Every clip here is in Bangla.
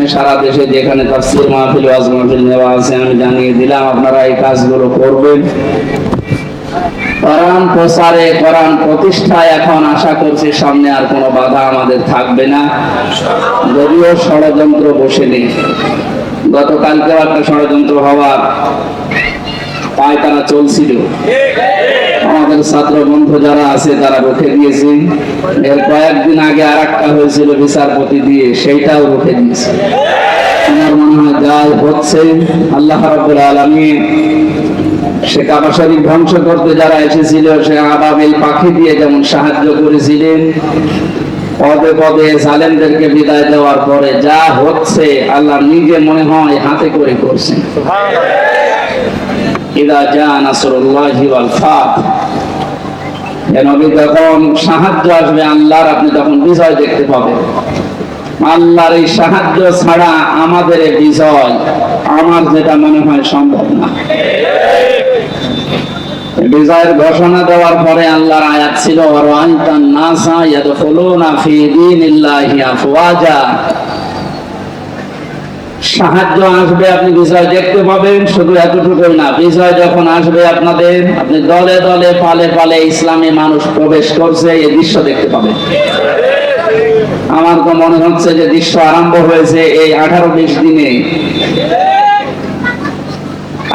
মাধ্যমে সারা দেশে যেখানে তাফসির মাহফিল, ওয়াজ মাহফিল নেওয়া আছে, আমি জানিয়ে দিলাম, আপনারা এই কাজগুলো করবেন। কোরআন প্রসারে, কোরআন প্রতিষ্ঠায় এখন আশা করছি সামনে আর কোনো বাধা আমাদের থাকবে না। যদিও ষড়যন্ত্র বসে নেই গতকালকেও একটা ষড়যন্ত্র হওয়ার পায়তারা চলছিল। আমাদের ছাত্র বন্ধু যারা আছে তারা রুখে দিয়েছে এর কয়েকদিন আগে আর একটা হয়েছিল বিচারপতি দিয়ে সেইটাও রুখে দিয়েছে। আমার মনে হয় যাই হচ্ছে আল্লাহ রাব্বুল আলামিন সে কাবা শরীফ ধ্বংস করতে যারা এসেছিল সে আবাবিল পাখি দিয়ে যেমন সাহায্য করেছিলেন পদে পদে জালেমদেরকে বিদায় দেওয়ার পরে যা হচ্ছে আল্লাহ নিজে মনে হয় হাতে করে করছেন। জা নাসরুল্লাহি ওয়াল ফাত। এ নবী যখন সাহায্য আসবে আল্লাহর, আপনি তখন বিজয় দেখতে পাবেন। আল্লাহর এই সাহায্য ছাড়া আমাদের বিজয় আমার যেটা মনে হয় সম্ভব না। বিজয়ের ঘোষণা দেওয়ার পরে আল্লাহর আয়াত ছিল রাআইতান নাসা ইয়াদখুলুনা ফি আফওয়াজা। সাহায্য আসবে, আপনি বিজয় দেখতে পাবেন। শুধু এতটুকুই না, বিজয় যখন আসবে আপনাদের, আপনি দলে দলে, পালে পালে ইসলামী মানুষ প্রবেশ করছে, এই দৃশ্য দেখতে পাবেন। আমার তো মনে হচ্ছে যে দৃশ্য আরম্ভ হয়েছে এই আঠারো বিশ দিনে।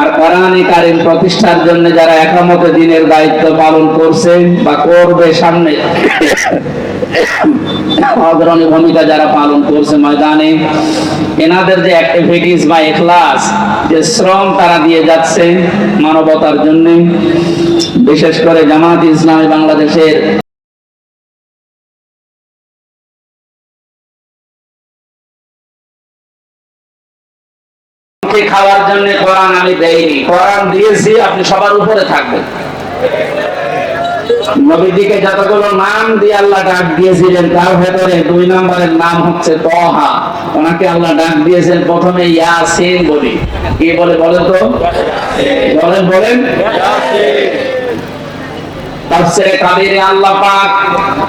আর কোরআনে কারিম প্রতিষ্ঠার জন্য যারা একামতে দিনের দায়িত্ব পালন করছে বা করবে সামনে অগ্রণী ভূমিকা যারা পালন করছে ময়দানে, এনাদের যে অ্যাক্টিভিটিস বা এখলাস, যে শ্রম তারা দিয়ে যাচ্ছে মানবতার জন্য, বিশেষ করে জামাত ইসলামী বাংলাদেশের কোরআন আমি দেইনি। কোরআন দিয়েছি, আপনি সবার উপরে থাকবেন। নবীদিকে যতগুলো নাম দিয়ে আল্লাহ ডাক দিয়েছিলেন, তার ভেতরে দুই নম্বরের নাম হচ্ছে তহা ওনাকে আল্লাহ ডাক দিয়েছেন প্রথমে ইয়াসিন বলি। কি বলে বলেন তো? বলেন বলেন। তাফসিরে কাবিরে আল্লাহ পাক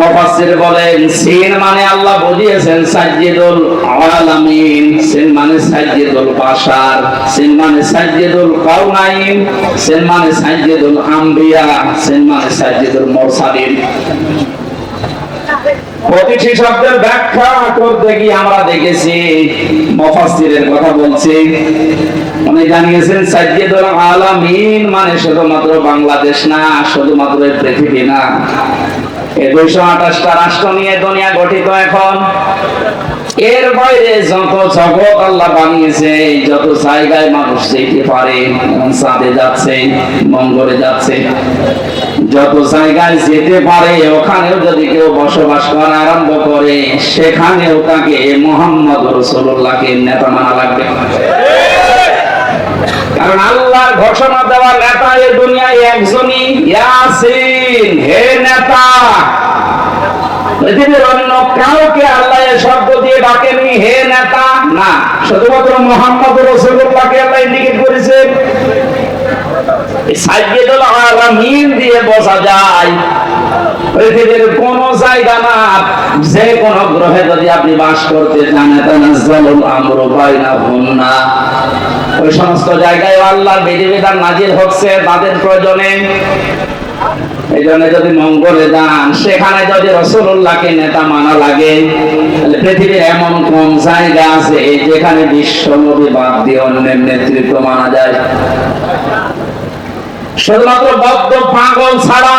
মুফাসসির বলেন সিন মানে আল্লাহ বুঝিয়েছেন সাজ্জিদুল আলামিন, সিন মানে সাজ্জিদুল বাশার, সিন মানে সাজ্জিদুল কাউনাইন সিন মানে সাজ্জিদুল সিন মানে সাজ্জিদুল মুরসালিন। প্রতিটি শব্দের ব্যাখ্যা করতে গিয়ে আমরা দেখেছি কথা বলছি। উনি জানিয়েছেন, সাজ্জিদুল আলামিন মানে শুধুমাত্র বাংলাদেশ না, শুধুমাত্র পৃথিবী না। এই দুইশো আঠাশটা রাষ্ট্র নিয়ে দুনিয়া গঠিত এখন। এর বাইরে যত জগৎ আল্লাহ বানিয়েছে যত জায়গায় মানুষ যেতে পারে চাঁদে যাচ্ছে, মঙ্গলে যাচ্ছে। যত জায়গায় যেতে পারে, ওখানেও যদি কেউ বসবাস করা আরম্ভ করে, সেখানেও তাকে মোহাম্মদ রসুল্লাহকে নেতা মানা লাগবে। কারণ আল্লাহর ঘোষণা দেওয়া নেতা এই দুনিয়ায় একজনই ইয়াসিন। হে নেতা। পৃথিবীর অন্য কাউকে আল্লাহ শব্দ দিয়ে ডাকেনি হে নেতা। না, শুধুমাত্র মোহাম্মদ রসুল্লাহকে আল্লাহ ইন্ডিকেট করেছেন সাইয়েদুল আলামিন দিয়ে বোঝা যায়, পৃথিবীর কোন জায়গা না, যে কোন গ্রহে যদি আপনি বাস করতে চান তানাজ্জালুল আমরু বাইনাহুন্না। ওই সমস্ত জায়গায় আল্লাহ বিধিবিধান নাজির হচ্ছে, তাদের প্রয়োজনে। এই জন্য যদি মঙ্গলে যান, সেখানে যদি রসুল্লাহকে নেতা মানা লাগে, তাহলে পৃথিবীর এমন কোন জায়গা আছে যেখানে বিশ্ব বাদ দিয়ে অন্যের নেতৃত্ব মানা যায়? শুধুমাত্র বদ্ধ পাগল ছাড়া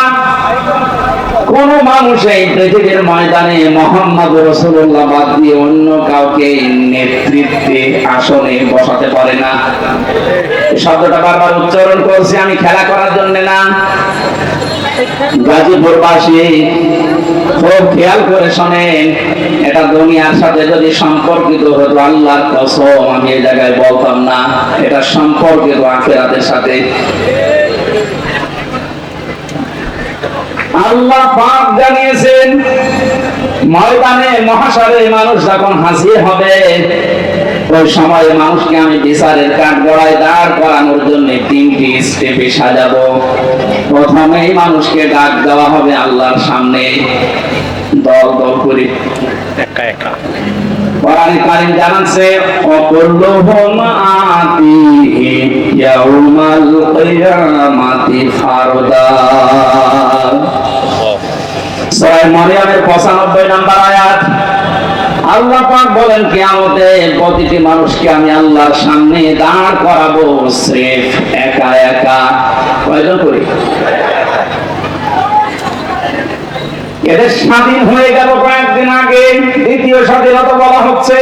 কোন মানুষ এই পৃথিবীর ময়দানে মোহাম্মদ রসুল্লাহ বাদ দিয়ে অন্য কাউকে নেতৃত্বে আসনে বসাতে পারে না। শব্দটা বারবার উচ্চারণ করছি, আমি খেলা করার জন্য না। গাজীপুরবাসী খুব খেয়াল করে শোনেন, এটা দুনিয়ার সাথে যদি সম্পর্কিত হতো, আল্লাহর কসম, আমি এই জায়গায় বলতাম না, এটা সম্পর্কিত আখেরাতের সাথে। আল্লাহ পাক জানিয়েছেন, ময়দানে মহাসারে মানুষ যখন হাসিয়ে হবে, ওই সময় মানুষকে আমি বিচারের কাঠ গড়ায় দাঁড় করানোর জন্য তিনটি স্টেপে সাজাবো। প্রথমেই মানুষকে ডাক দেওয়া হবে আল্লাহর সামনে। দল দল করে। একা একা। কোরআনে কারীম জানাচ্ছে, অকুল্লুহুম আতিহি ইয়াউমাল কিয়ামাতি ফারদা। সূরা মারইয়ামের 95 নম্বর আয়াত, আল্লাহ পাক বলেন কিয়ামতে প্রতিটি মানুষকে আমি আল্লাহর সামনে দাঁড় করাবো স্রেফ একা একা। কয়জন করে? এদের স্বাধীন হয়ে গেল কয়েকদিন আগে, দ্বিতীয় স্বাধীনতা বলা হচ্ছে।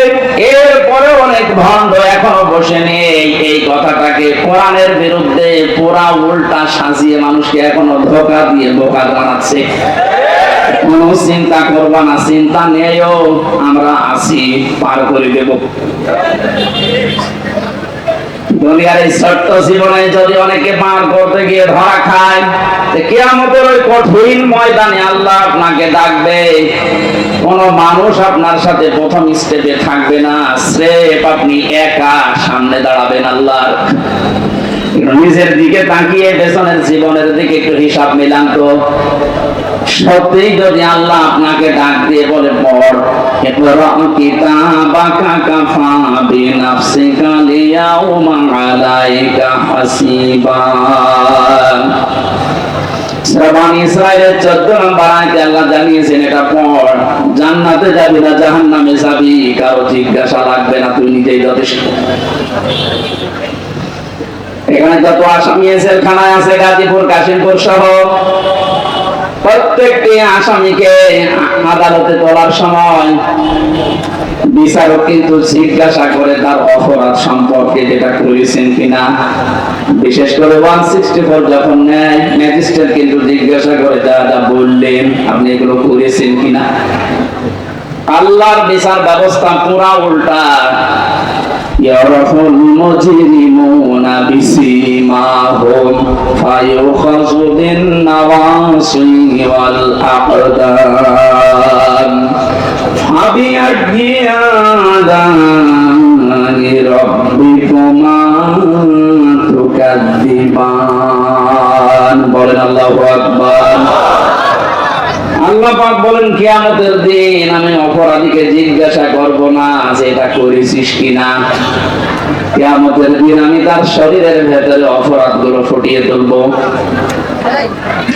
এরপরে অনেক ভণ্ড এখনও বসে নেই। এই কথাটাকে কোরআনের বিরুদ্ধে পুরা উল্টা সাজিয়ে মানুষকে এখনও ধোকা দিয়ে বোকা বানাচ্ছে। কোনো চিন্তা করবা না, চিন্তা নেও আমরা আছি, পার করে দেব। দুনিয়ার এই ছোট্ট জীবনে যদি অনেকে পার করতে গিয়ে ধরা খায় কেয়ামতের ওই কঠিন ময়দানে আল্লাহ আপনাকে ডাকবে। কোন মানুষ আপনার সাথে প্রথম স্টেপে থাকবে না। স্রেফ আপনি একা সামনে দাঁড়াবেন আল্লাহর। নিজের দিকে তাকিয়ে পেছনের জীবনের দিকে একটু হিসাব মিলান তো। সত্যি যদি আল্লাহ আপনাকে ডাক দিয়ে বলে জান্নাতে যাবি না, জাহান্নামে যাবি, কারও জিজ্ঞাসা লাগবে না, তুই নিজেই যথেষ্ট। এখানে যত আসামি খানায় আছে, গাজীপুর, কাশিমপুর সহ প্রত্যেকটি আসামিকে আদালতে তোলার সময় বিচারক কিন্তু জিজ্ঞাসা করে তার অপরাধ সম্পর্কে যেটা করেছেন কিনা। বিশেষ করে ওয়ান সিক্সটি ফোর যখন নেয় ম্যাজিস্ট্রেট কিন্তু জিজ্ঞাসা করে যা বললেন, আপনি এগুলো করেছেন কিনা? আল্লাহর বিচার ব্যবস্থা পুরা উল্টা। يعرف المجرمون بسيماهم فيؤخذ بالنواصي والأقدام فبأي آذان ربكما تكذبان بولن الله أكبر আল্লাহ পাক বলেন, কিয়ামতের দিন আমি অপরাধীকে জিজ্ঞাসা করব না যে এটা করেছিস কিনা। কিয়ামতের দিন আমি তার শরীরের ভেতরে অপরাধগুলো ফুটিয়ে তুলবো।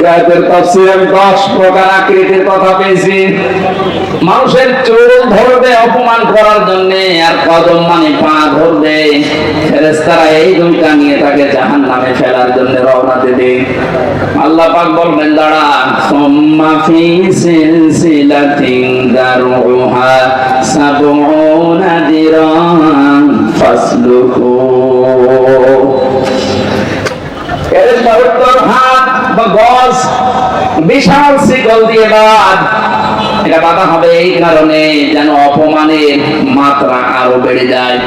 গায়েবের তাফসীরে আমি 10 প্রকার আকৃতির কথা পেয়েছি। মানুষের চুল ধরবে, অপমান করার জন্য, আর কদম মানে পা ধরবে। ফেরেশতারা এই দুইটা নিয়ে তাকে জাহান্নামে ফেলার জন্য রওনা দেবে আল্লাহ পাক বলবেন, দাঁড়া। সুম্মা ফি সিলসিলাতিন দারুহা সাবউনা দিরান ফাসলুকু এর হাত বা গজ বিশাল শিকল দিয়ে বাদ। এটা বাধা হবে এই কারণে যেন অপমানের মাত্রা আরও বেড়ে যায়।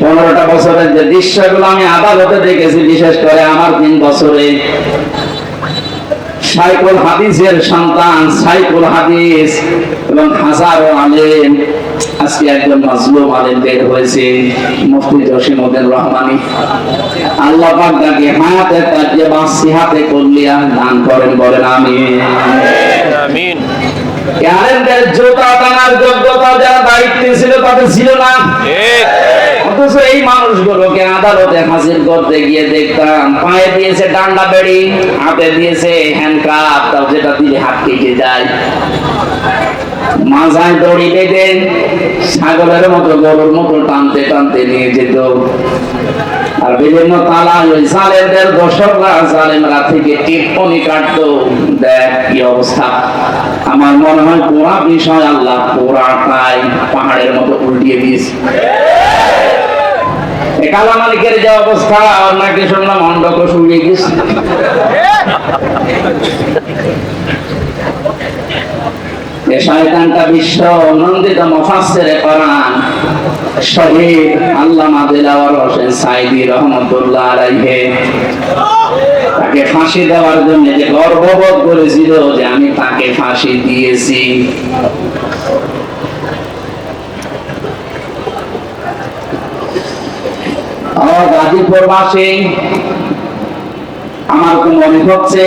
পনেরোটা বছরের যে দৃশ্যগুলো আমি আদালতে দেখেছি, বিশেষ করে আমার তিন বছরে সাইকুল হাদিসের সন্তান সাইকুল হাদিস এবং হাজারো আলেম। আজকে একজন মাজলুম আলেম বের হয়েছে মুফতি জসিমউদ্দিন রহমানি। আল্লাহ পাক তাকে হায়াতে কাজে বাঁচি হাতে করলিয়া দান করেন বলেন আমি আমিন। জোতা টানার যোগ্যতা যারা দায়িত্বে ছিল তাদের ছিল না। ঠিক। অথচ এই মানুষগুলোকে আদালতে হাজির করতে গিয়ে দেখতাম, পায়ে দিয়েছে ডান্ডা বেড়ি, হাতে দিয়েছে হ্যান্ডকাপ তাও যেটা দিলে হাত কেটে যায়। মাথায় দড়ি বেঁধে ছাগলের মতো গরুর মতো টানতে টানতে নিয়ে যেত। আর বিভিন্ন ওই জালেমদের দর্শকরা জালেমরা থেকে টিপ্পনি কাটতো, দেখ কি অবস্থা। আমার মনে হয় পুরা বিষয় আল্লাহ পুরাটাই পাহাড়ের মতো উল্টিয়ে দিয়েছে। কালা মালিকের যে অবস্থা নাকি শুনলাম অন্ডক শুকিয়ে গেছে। তাকে ফাঁসি দেওয়ার জন্য যে গর্ববোধ করেছিল যে আমি তাকে ফাঁসি দিয়েছি। আমার গাজীপুর বাসী, আমার তো মনে হচ্ছে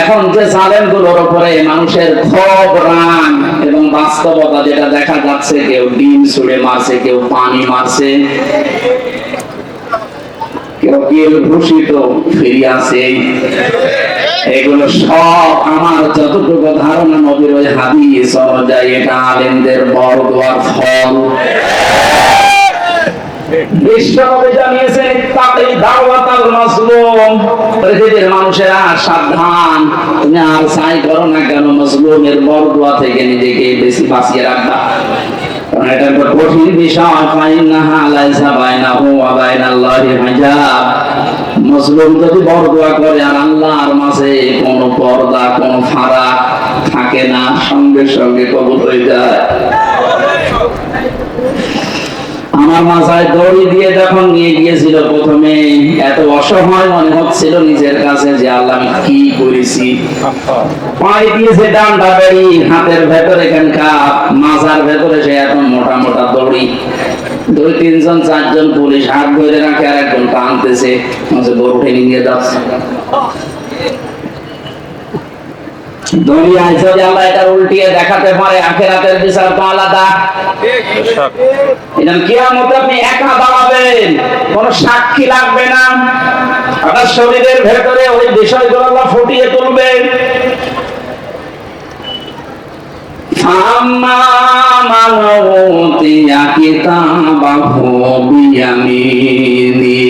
এখন যে সালেনগুলোর উপরে মানুষের ক্ষোভ, রাগ এবং বাস্তবতা যেটা দেখা যাচ্ছে, কেউ ডিম ছুড়ে মারছে, কেউ পানি মারছে, কেউ কেউ ভূষিত ফিরে আসে এগুলো সব আমার যতটুকু ধারণা, নবীর ওই হাদিস অনুযায়ী এটা আলেমদের বড় দোয়ার ফল। বিশ্বনবী জানিয়েছেন তাকে দাওয়াতাল আর মাসলুম যদি বরদোয়া করে আর আল্লাহর মাঝে কোনো পর্দা, কোনো ফারাক থাকে না, সঙ্গে সঙ্গে কবুল হয়ে যায়। আমার মাথায় দড়ি দিয়ে নিয়ে গিয়েছিল প্রথমে। এত অসহায় মনে হচ্ছিল নিজের কাছে যে আল্লাহ আমি কি করেছি। পায়ে দিয়েছে হাতের ভেতরে এখানকার মাজার ভেতরে সে এখন মোটা মোটা দড়ি। দুই, তিনজন, চারজন পুলিশ হাত ধরে রাখে আর একজন টানতেছে। টেনে নিয়ে যাচ্ছে। দুনিয়ায় যদি আল্লাহ এটা উল্টিয়ে দেখাতে পারে, আখেরাতের বিচার তো আলাদা। কিয়ামতে আপনি একা দাঁড়াবেন, কোন সাক্ষী লাগবে না। আপনার শরীরের ভেতরে ওই বিষয়গুলো আল্লাহ ফুটিয়ে তুলবেন ফাম্মা মান কিতাবাহু বিয়ামিনি।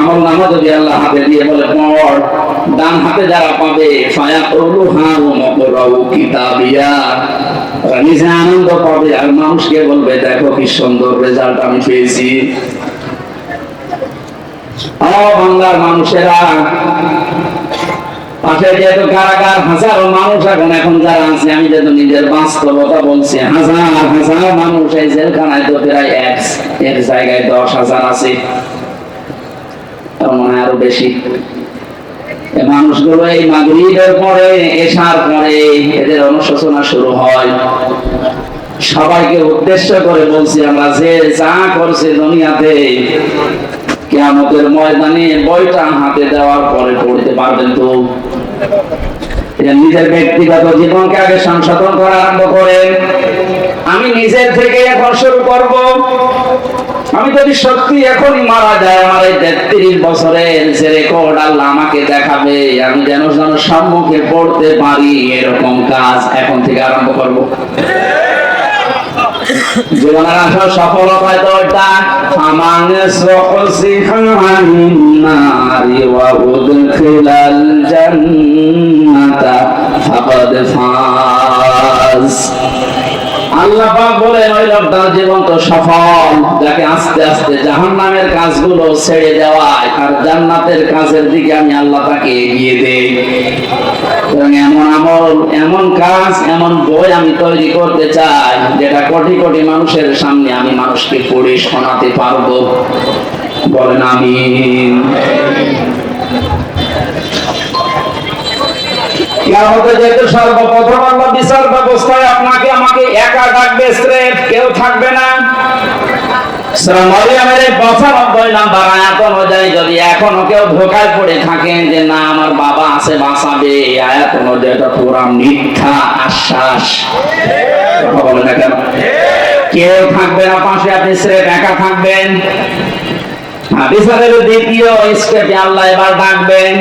আমল নামা যদি আল্লাহ হাতে দিয়ে বলে, পড়। ডান হাতে যারা পাবে কিতাবিয়া। নিজে আনন্দ পাবে আর মানুষকে বলবে, দেখো কি সুন্দর রেজাল্ট আমি পেয়েছি। বাংলার মানুষেরা, পাশে যেহেতু কারাগার, হাজারো মানুষ এখন এখন যারা আছে, আমি যেহেতু নিজের বাস্তবতা বলছি, হাজার হাজার মানুষ এই জেলখানায় তো প্রায় এক এক জায়গায় দশ হাজার আছে। মনে আরও বেশি। মানুষগুলো এই মাগরিবের পরে, এশার পরে এদের অনুশোচনা শুরু হয়। সবাইকে উদ্দেশ্য করে বলছি, আমরা যে যা করছে দুনিয়াতে, কেয়ামতের ময়দানে বইটা হাতে দেওয়ার পরে পড়তে পারবেন তো? নিজের ব্যক্তিগত জীবনকে আগে সংশোধন করা আরম্ভ করেন। আমি নিজের থেকে এখন শুরু করব। আমি যদি সত্যি এখনই মারা যায়, আমার এই তেত্রিশ বছরের যে রেকর্ড আল্লাহ আমাকে দেখাবে, আমি যেন যেন সম্মুখে পড়তে পারি, এরকম কাজ এখন থেকে আরম্ভ করব। জীবনের আসল সফলতা তো এটা আমান সহসিহানিন নারি ওয়া উদখিলাল জান্নাতা আল্লাহ পাক সফল। যাকে আস্তে আস্তে কাজগুলো ছেড়ে দেওয়ায় আর জান্নাতের কাজের দিকে আমি আল্লাহ তাকে এগিয়ে দেই। এমন আমল, এমন কাজ, এমন বই আমি তৈরি করতে চাই, যেটা কোটি কোটি মানুষের সামনে আমি মানুষকে পড়ে শোনাতে পারব। বলেন আমি যেহেতু সর্বপ্রথম আল্লাহ বিচার ব্যবস্থায় একা ডাকবে স্রেফ, কেউ থাকবে না। সূরা মারিয়ামের এই 95 নাম্বার আয়াত অনুযায়ী যদি এখনও কেউ ধোকায় পড়ে থাকেন যে না, আমার বাবা আছে, বাঁচাবে এই আয়াত অনুযায়ী এটা পুরা মিথ্যা আশ্বাস। কথা বলে না কেন? কেউ থাকবে না পাশে, আপনি একা থাকবেন। দ্বিতীয় আল্লাহ এবার ডাকবেন